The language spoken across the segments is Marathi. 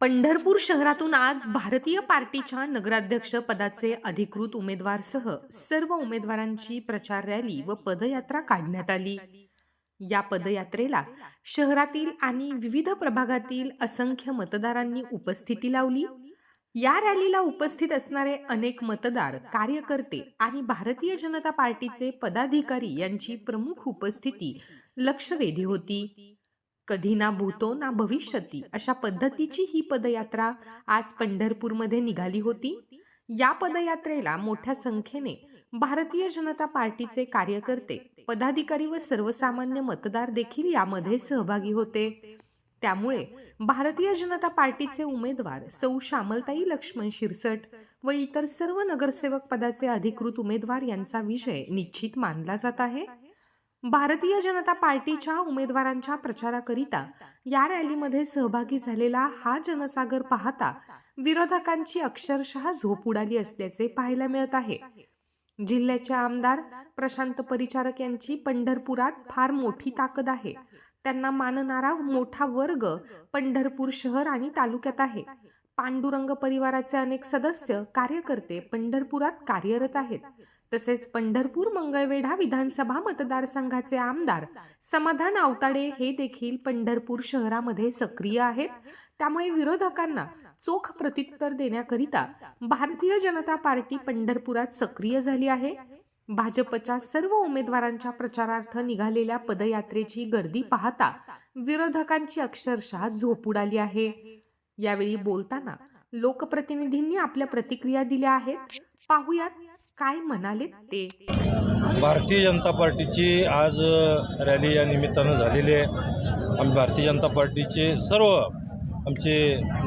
पंढरपूर शहरातून आज भारतीय पार्टीच्या नगराध्यक्ष पदाचे अधिकृत उमेदवारसह सर्व उमेदवारांची प्रचार रॅली व पदयात्रा काढण्यात आली. या पदयात्रेला शहरातील आणि विविध प्रभागातील असंख्य मतदारांनी उपस्थिती लावली. या रॅलीला उपस्थित असणारे अनेक मतदार कार्यकर्ते आणि भारतीय जनता पार्टीचे पदाधिकारी यांची प्रमुख उपस्थिती लक्षवेधी होती. कधी ना भूतो ना भविष्यती अशा पद्धतीची ही पदयात्रा आज पंढरपूरमध्ये निघाली होती. या पदयात्रेला मोठ्या संख्येने भारतीय जनता पार्टीचे कार्यकर्ते पदाधिकारी व सर्वसामान्य मतदार देखील यामध्ये सहभागी होते. त्यामुळे भारतीय जनता पार्टीचे उमेदवार सौ श्यामलताई लक्ष्मण शिरसट व इतर सर्व नगरसेवक पदाचे अधिकृत उमेदवार यांचा विजय निश्चित मानला जात आहे. भारतीय जनता पार्टीच्या उमेदवारांच्या प्रचाराकरिता या रॅलीमध्ये सहभागी झालेला हा जनसागर पाहता विरोधकांची अक्षरशः झोप उडाली असल्याचे पाहायला मिळत आहे. जिल्ह्याचे आमदार प्रशांत परिचारक यांची पंढरपुरात फार मोठी ताकद आहे. त्यांना मानणारा मोठा वर्ग पंढरपूर शहर आणि तालुक्यात आहे. पांडुरंग परिवाराचे अनेक सदस्य कार्यकर्ते पंढरपुरात कार्यरत आहेत. तसेच पंढरपूर मंगळवेढा विधानसभा मतदारसंघाचे आमदार समाधान आवताडे हे देखील पंढरपूर शहरामध्ये सक्रिय आहेत. त्यामुळे विरोधकांना चोख प्रत्युत्तर देण्याकरिता भारतीय जनता पार्टी पंढरपुरात सक्रिय झाली आहे. भाजपच्या सर्व उमेदवारांच्या प्रचारार्थ निघालेल्या पदयात्रेची गर्दी पाहता विरोधकांची अक्षरशः झोप उडाली आहे. यावेळी बोलताना लोकप्रतिनिधींनी आपल्या प्रतिक्रिया दिल्या आहेत. पाहुयात काय म्हणाले ते? भारतीय जनता पार्टीची आज रॅली या निमित्तानं झालेली आहे. आम्ही भारतीय जनता पार्टीचे सर्व आमचे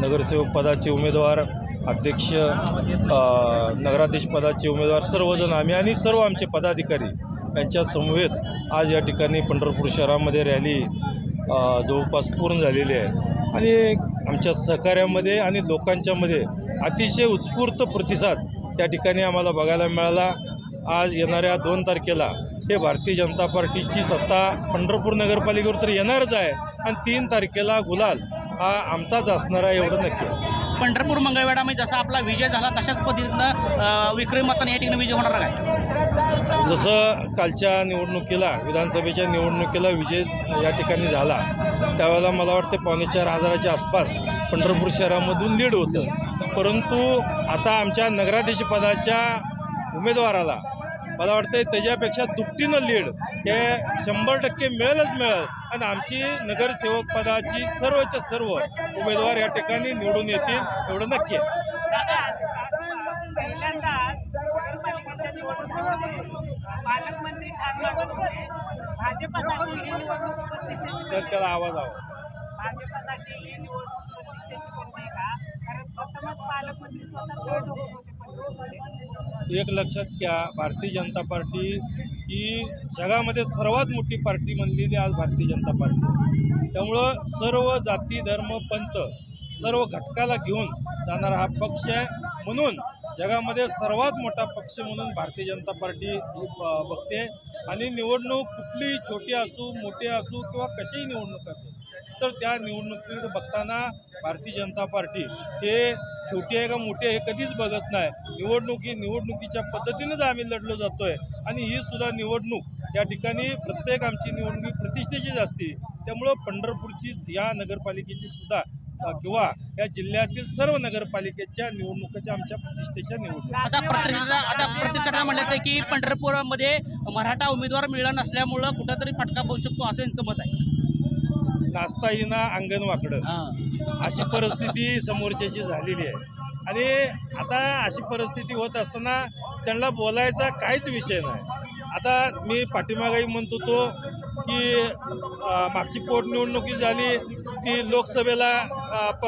नगरसेवक पदाचे उमेदवार अध्यक्ष नगराध्यक्ष पदाचे उमेदवार सर्वजण आम्ही आणि सर्व आमचे पदाधिकारी यांच्या समवेत आज या ठिकाणी पंढरपूर शहरामध्ये रॅली जवळपास पूर्ण झालेली आहे. आणि आमच्या सहकार्यामध्ये आणि लोकांच्यामध्ये अतिशय उत्स्फूर्त प्रतिसाद त्या ठिकाणी आम्हाला बघायला मिळाला. आज येणाऱ्या दोन तारखेला हे भारतीय जनता पार्टीची सत्ता पंढरपूर नगरपालिकेवर तर येणारच आहे. आणि तीन तारखेला गुलाल हा आमचाच असणार आहे एवढं नक्की. आहे. पंढरपूर मंगळवेढामध्ये जसा आपला विजय झाला तशाच पद्धतीनं विक्रमी मताने या ठिकाणी विजय होणार काय जसं कालच्या निवडणुकीला विधानसभेच्या निवडणुकीला विजय या ठिकाणी झाला त्यावेळेला मला वाटते पावणे चार हजाराच्या आसपास पंढरपूर शहरामधून लीड होतं. परंतु आता आमच्या नगराध्यक्ष पदाच्या उमेदवाराला मला वाटतं त्याच्यापेक्षा दुपटीनं लीड हे शंभर टक्के मिळेलच मिळेल. आणि आमची नगरसेवक पदाची सर्वच्या सर्व उमेदवार या ठिकाणी निवडून येतील एवढं नक्की आहे. तर त्याला आवाज हवा भाजपसाठी ही निवडणूक प्रतिष्ठेची बनते का कारण प्रथमच पालकमंत्री स्वतः निवडणूक होते पंढरपूरमध्ये. एक लक्षात घ्या भारतीय जनता पार्टी ही जगामध्ये सर्वात मोठी पार्टी म्हणलेली आज भारतीय जनता पार्टी त्यामुळं सर्व जाती धर्म पंथ सर्व घटकाला घेऊन जाणारा हा पक्ष आहे. म्हणून जगामध्ये सर्वात मोठा पक्ष म्हणून भारतीय जनता पार्टी बघते. आणि निवडणूक कुठलीही छोटी असू मोठी असू किंवा कशीही निवडणूक असू तर त्या निवडणुकीकडे बघताना भारतीय जनता पार्टी हे छोटी आहे का मोठी आहे हे कधीच बघत नाही. निवडणूक ही निवडणुकीच्या पद्धतीनेच आम्ही लढलो जातोय. आणि ही सुद्धा निवडणूक या ठिकाणी प्रत्येक आमची निवडणूक प्रतिष्ठेचीच असते. त्यामुळं पंढरपूरची या नगरपालिकेची सुद्धा किंवा या जिल्ह्यातील सर्व नगरपालिकेच्या निवडणुकीच्या आमच्या प्रतिष्ठेच्या निवडणूक. आता प्रतिष्ठा आता प्रतिष्ठा म्हणलं की पंढरपूरमध्ये मराठा उमेदवार मिळाला नसल्यामुळं कुठंतरी फटका बसू शकतो असं यांचं मत आहे. नाचता येईना अंगण वाकडं. अशी परिस्थिती समोरच्याची झालेली आहे. आणि आता अशी परिस्थिती होत असताना त्यांना बोलायचा काहीच विषय नाही. आता मी पाठीमागाही म्हणतो तो की मागची पोटनिवडणुकी झाली ती लोकसभेला प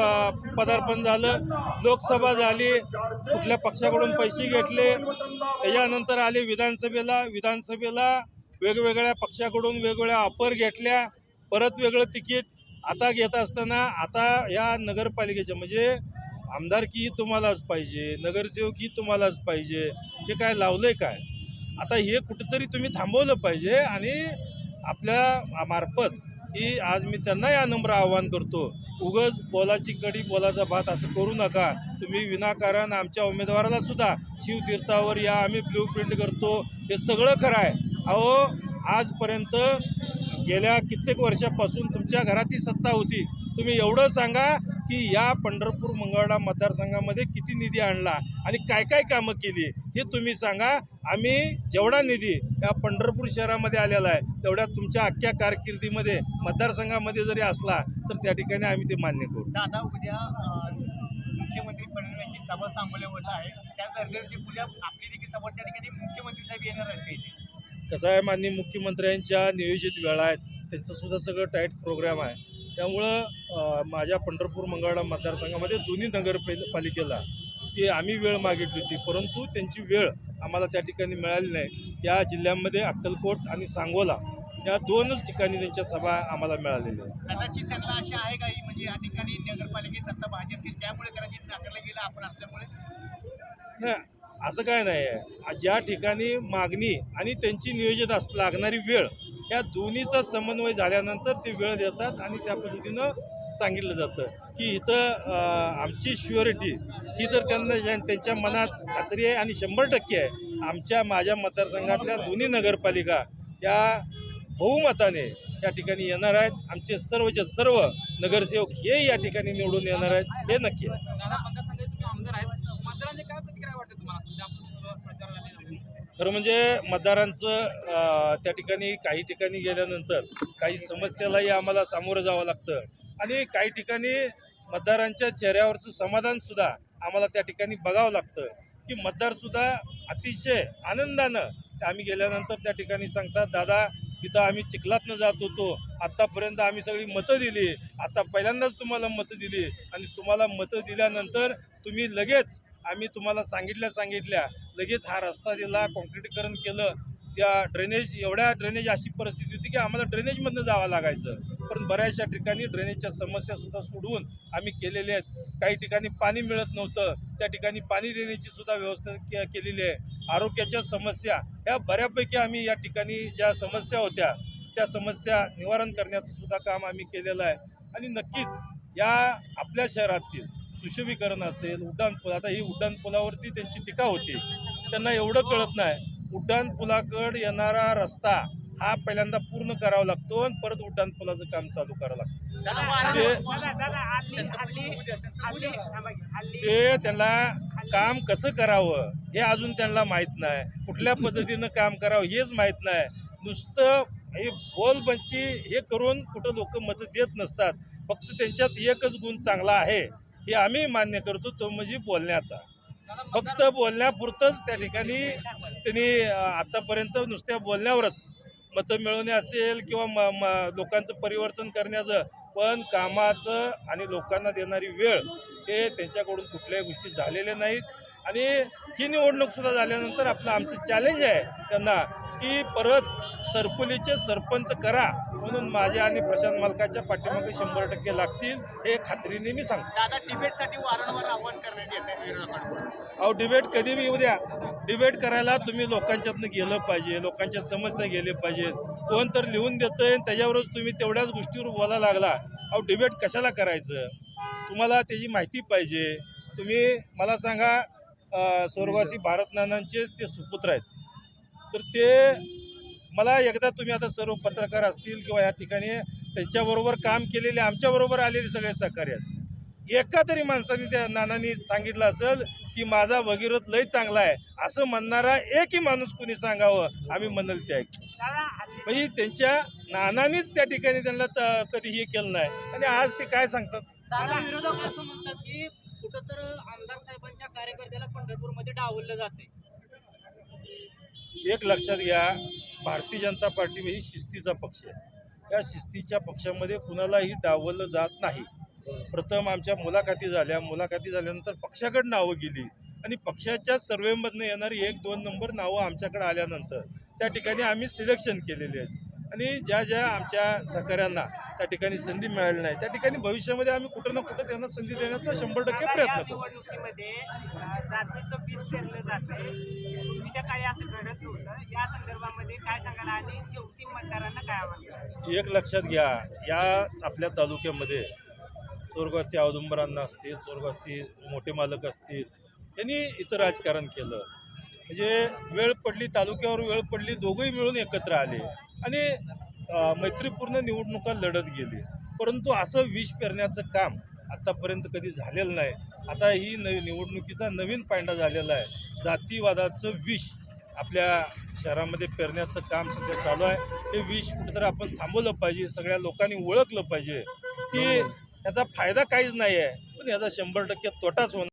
पदार्पण झालं लोकसभा झाली कुठल्या पक्षाकडून पैसे घेतले त्याच्यानंतर आले विधानसभेला विधानसभेला वेगवेगळ्या पक्षाकडून वेगवेगळ्या ऑफर घेतल्या परत वेगळं तिकीट आता घेत असताना आता या नगरपालिकेच्या म्हणजे आमदारकी तुम्हालाच पाहिजे नगरसेवकी तुम्हालाच पाहिजे हे काय लावलंय काय? आता हे कुठंतरी तुम्ही थांबवलं पाहिजे आणि आपल्या मार्फत की आज मी त्यांना या नंबर आवाहन करतो. उगच बोलाची कडी बोलाचा भात असं करू नका. तुम्ही विनाकारण आमच्या उमेदवाराला सुद्धा शिवतीर्थावर या आम्ही ब्ल्यू प्रिंट करतो. हे सगळं खरं आहे अहो आजपर्यंत गेल्या कित्येक वर्षापासून तुमच्या घरात ती सत्ता होती. तुम्ही एवढं सांगा की या पंढरपूर मंगळवेढा मतदारसंघामध्ये किती निधी आणला आणि काय काय कामं केली हे तुम्ही सांगा. आम्ही जेवढा निधी या पंढरपूर शहरामध्ये आलेला आहे तेवढ्या तुमच्या अख्ख्या कारकिर्दीमध्ये मतदारसंघामध्ये जरी असला तर त्या ठिकाणी आम्ही ते मान्य करू. दादा उद्या मुख्यमंत्री फडणवीस यांची सभा होत आहे. त्या गर्दीवरती उद्या आपली देखील सभा त्या ठिकाणी मुख्यमंत्री साहेब येणार आहेत का इथे? कसं आहे माननीय मुख्यमंत्र्यांच्या नियोजित वेळा आहेत त्यांचं सुद्धा सगळं टाईट प्रोग्राम आहे. त्यामुळं माझ्या पंढरपूर मंगळा मतदारसंघामध्ये दोन्ही नगरपालिकेला की आम्ही वेळ मागितली होती परंतु त्यांची वेळ आम्हाला त्या ठिकाणी मिळाली नाही. या जिल्ह्यामध्ये अक्कलकोट आणि सांगोला या दोनच ठिकाणी त्यांच्या सभा आम्हाला मिळालेल्या आहेत. कदाचित त्यांना अशा आहे का म्हणजे या ठिकाणी नगरपालिकेची सत्ता भाजपची त्यामुळे कदाचित नाकारला गेला आपण असल्यामुळे? नाही असं काय नाही. आहे ज्या ठिकाणी मागणी आणि त्यांची नियोजित अस लागणारी वेळ या दोन्हीचा समन्वय झाल्यानंतर ते वेळ देतात आणि त्या पद्धतीनं सांगितलं जातं की इथं आमची शुअरिटी ही तर त्यांना त्यांच्या मनात खात्री आहे आणि शंभर टक्के आहे. आमच्या माझ्या मतदारसंघातल्या दोन्ही नगरपालिका या बहुमताने या ठिकाणी येणार आहेत. आमचे सर्वचे सर्व नगरसेवक हे या ठिकाणी निवडून येणार आहेत. हे नक्की आहे दादा मतदारसंघाचे तुम्ही आमदार आहेत मतदारांचे काय प्रतिक्रिया वाटते तुम्हाला सध्या आपण सर्व प्रचार झाले खरं म्हणजे मतदारांचं त्या ठिकाणी काही ठिकाणी गेल्यानंतर काही समस्यालाही आम्हाला सामोरं जावं लागतं. आणि काही ठिकाणी मतदारांच्या चेहऱ्यावरचं समाधानसुद्धा आम्हाला त्या ठिकाणी बघावं लागतं. की मतदारसुद्धा अतिशय आनंदानं आम्ही गेल्यानंतर त्या ठिकाणी सांगतात दादा तिथं आम्ही चिखलातनं जात होतो. आत्तापर्यंत आम्ही सगळी मतं दिली. आत्ता पहिल्यांदाच तुम्हाला मतं दिली. आणि तुम्हाला मतं दिल्यानंतर तुम्ही लगेच आम्ही तुम्हाला सांगितल्या सांगितल्या लगेच हा रस्ता दिला काँक्रीटीकरण केलं. त्या ड्रेनेज एवढ्या ड्रेनेज अशी परिस्थिती होती की आम्हाला ड्रेनेजमधनं जावं लागायचं. पण बऱ्याचशा ठिकाणी ड्रेनेजच्या समस्यासुद्धा सोडवून आम्ही केलेले आहेत. काही ठिकाणी पाणी मिळत नव्हतं. त्या ठिकाणी पाणी देण्याची सुद्धा व्यवस्था के केलेली आहे. आरोग्याच्या समस्या ह्या बऱ्यापैकी आम्ही या ठिकाणी ज्या समस्या होत्या त्या समस्या निवारण करण्याचं सुद्धा काम आम्ही केलेलं आहे. आणि नक्कीच या आपल्या शहरातील सुशोभीकरण असेल उड्डाणपूल आता ही उड्डाणपुलावरती त्यांची टीका होती. त्यांना एवढं कळत नाही. उड्डाणपुलाकडे येणारा रस्ता हा पहिल्यांदा पूर्ण करावा लागतो आणि परत उड्डाणपुलाचं काम चालू करावं लागतं. ते- त्यांना काम कसं करावं हे अजून त्यांना माहीत नाही. कुठल्या पद्धतीनं काम करावं हेच माहीत नाही. नुसतं हे बोलबंची हे करून कुठं लोक मतं देत नसतात. फक्त त्यांच्यात एकच गुण चांगला आहे. हे आम्ही मान्य करतो तो म्हणजे बोलण्याचा. फक्त बोलण्यापुरतंच त्या ठिकाणी त्यांनी आतापर्यंत नुसत्या बोलण्यावरच मतं मिळवणे असेल किंवा म म लोकांचं परिवर्तन करण्याचं पण कामाचं आणि लोकांना देणारी वेळ हे त्यांच्याकडून कुठल्याही गोष्टी झालेल्या नाहीत. आणि ही निवडणूकसुद्धा झाल्यानंतर आपलं आमचं चॅलेंज आहे त्यांना की परत सरपुलीचे सरपंच करा. म्हणून माझ्या आणि प्रशांत मालकाच्या पाठीमागे शंभर टक्के लागतील हे खात्रीने मी सांगतो. दादा डिबेटसाठी वारंवार आव्हान करण्यात येत आहे विरोधकांकडून. अहो डिबेट कधी बी येऊ द्या. डिबेट करायला तुम्ही लोकांच्यातनं गेलं पाहिजे लोकांच्या समस्या गेले पाहिजेत. कोण तर लिहून देतंय आणि त्याच्यावरच तुम्ही तेवढ्याच गोष्टीवर बोलायला लागला. अहो डिबेट कशाला करायचं? तुम्हाला त्याची माहिती पाहिजे. तुम्ही मला सांगा स्वर्गवासी भारत नानांचे ते सुपुत्र आहेत. तर ते मला एकदा तुम्ही आता सर्व पत्रकार असतील किंवा या ठिकाणी त्यांच्याबरोबर काम केलेले आमच्याबरोबर आलेले सगळे सहकार्य आहेत. एका तरी माणसाने त्या नानांनी सांगितलं असेल की माझा भगीरथ लय चांगला आहे. असं म्हणणारा एकही माणूस कुणी सांगावं आम्ही म्हणाल ते ऐक म्हणजे त्यांच्या नानानीच त्या ठिकाणी त्यांना त- कधी हे केलं नाही. आणि आज ते काय सांगतात? विरोधक असं म्हणतात की कुठंतर आमदार साहेबांच्या कार्यकर्त्याला पंढरपूरमध्ये डावललं जाते एक लक्षात घ्या भारतीय जनता पार्टी ही शिस्तीचा पक्ष आहे. या शिस्तीच्या पक्षामध्ये कुणालाही डावलं जात नाही. प्रथम आमच्या मुलाखती झाल्या. मुलाखती झाल्यानंतर पक्षाकडे नावं गेली. आणि पक्षाच्या सर्वेमधनं येणारी एक दोन नंबर नावं आमच्याकडे आल्यानंतर त्या ठिकाणी आम्ही सिलेक्शन केलेले आहेत. आणि ज्या ज्या आमच्या सहकाऱ्यांना त्या ठिकाणी संधी मिळाली नाही त्या ठिकाणी भविष्यामध्ये आम्ही कुठं ना कुठं त्यांना संधी देण्याचा शंभर टक्के प्रयत्न करू. निवडणुकीमध्ये जातीचं बीज पेरलं जातंय. पूर्वीच्या काळी असं घडत नव्हतं. या संदर्भामध्ये काय सांगाल आणि शेवटी मतदारांना काय आव्हान? एक लक्षात घ्या या आपल्या तालुक्यामध्ये स्वर्गवासी औदुंबरांना असतील स्वर्गवासी मोठे मालक असतील यांनी इथं राजकारण केलं. म्हणजे वेळ पडली तालुक्यावर वेळ पडली दोघंही मिळून एकत्र आले. आणि मैत्रीपूर्ण निवडणुका लढत गेली. परंतु असं विष पेरण्याचं काम आत्तापर्यंत कधी झालेलं नाही. आता ही न निवडणुकीचा नवीन पायंडा झालेला आहे. जातीवादाचं विष आपल्या शहरामध्ये पेरण्याचं काम सध्या चालू आहे. हे विष कुठेतरी आपण थांबवलं पाहिजे सगळ्या लोकांनी ओळखलं पाहिजे की याचा फायदा काहीच नाही आहे. पण याचा शंभर टक्के तोटाच होणार